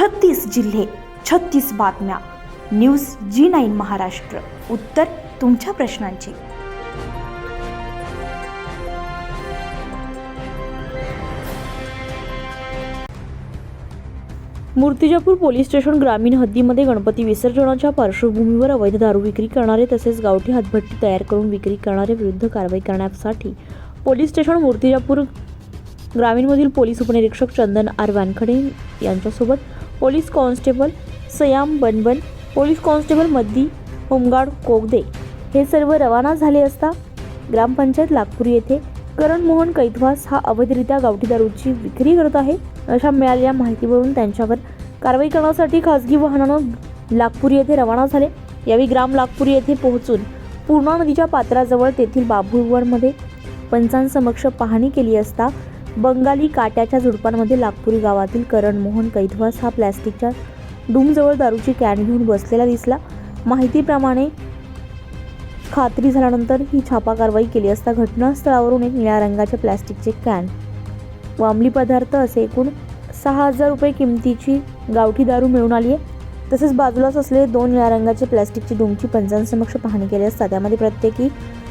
छत्तीस जिल्हे छत्तीस बातम्या. News G nine Maharashtra. उत्तर तुमच्या प्रश्नांची. मूर्तिजापूर पोलीस स्टेशन ग्रामीण हद्दीमध्ये गणपती विसर्जनाच्या पार्श्वभूमीवर अवैध दारू विक्री करणारे तसेच गावठी हातभट्टी तयार करून विक्री करणारे विरुद्ध कारवाई करण्यासाठी पोलीस स्टेशन मूर्तिजापूर ग्रामीणमधील पोलीस उपनिरीक्षक चंदन आर वानखडे यांच्यासोबत police constable Sayam Banban police constable Maddi home guard Kogade हे सर्व रवाना झाले असता ग्रामपंचायत नागपूर येथे करण मोहन कैतवास हा अवैधरित्या गावठी दारूची विक्री करत आहे. अशा मिळालेल्या माहितीवरून त्यांच्यावर कारवाई करण्यासाठी खासगी वाहनानं नागपूर येथे रवाना झाले. यावेळी ग्राम नागपूर येथे पोहोचून पूर्णा नदीच्या पात्राजवळ तेथील बाभुळवडमध्ये पंचांसमक्ष पाहणी केली असता बंगाली काट्याच्या झुडपांमध्ये नागपुरी गावातील करण मोहन कैथवास हा प्लॅस्टिकच्या डूमजवळ दारूची कॅन घेऊन बसलेला दिसला. माहितीप्रमाणे खात्री झाल्यानंतर ही छापा कारवाई केली असता घटनास्थळावरून एक निळ्या रंगाचे प्लॅस्टिकचे कॅन व अंमली पदार्थ असे एकूण सहा हजार रुपये किमतीची गावठी दारू मिळून आली आहे. तसेच बाजूलाच असलेले दोन निळ्या रंगाचे प्लॅस्टिकची डोंगची पंचांसमक्ष पाहणी केली असता त्यामध्ये प्रत्येकी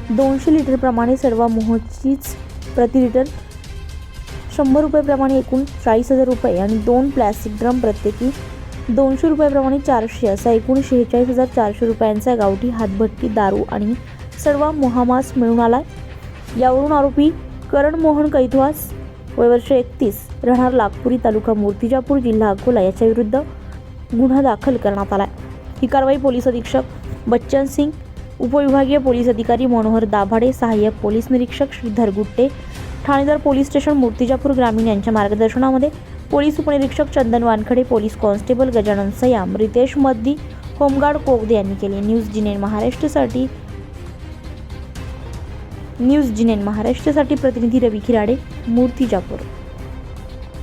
दोनशे लिटरप्रमाणे सर्व मोहचीच प्रति लिटर शंभर रुपयेप्रमाणे एकूण चाळीस हजार रुपये आणि दोन प्लॅस्टिक ड्रम प्रत्येकी दोनशे रुपयाप्रमाणे चारशे असा एकूण शेहेचाळीस हजार चारशे रुपयांचा गावठी हातभट्टी दारू आणि सर्व मोहामास मिळून आला यावरून आरोपी करण मोहन कैथवास वयवर्ष एकतीस राहणार नागपुरी तालुका मूर्तिजापूर जिल्हा अकोला याच्या विरुद्ध गुन्हा दाखल करण्यात आला ही कारवाई पोलीस अधीक्षक बच्चन सिंग उपविभागीय पोलीस अधिकारी मनोहर दाभाडे सहाय्यक पोलीस निरीक्षक श्रीधर गुट्टे ठाणेदार पोलीस स्टेशन मूर्तिजापूर ग्रामीण यांच्या मार्गदर्शनामध्ये पोलीस उपनिरीक्षक Chandan Wankhade police constable Gajanan Sayam Ritesh Maddi home guard Kogde यांनी केले. न्यूज जिनेन महाराष्ट्रसाठी न्यूज जिनेन महाराष्ट्रसाठी प्रतिनिधी रवी खिराडे मूर्तिजापूर.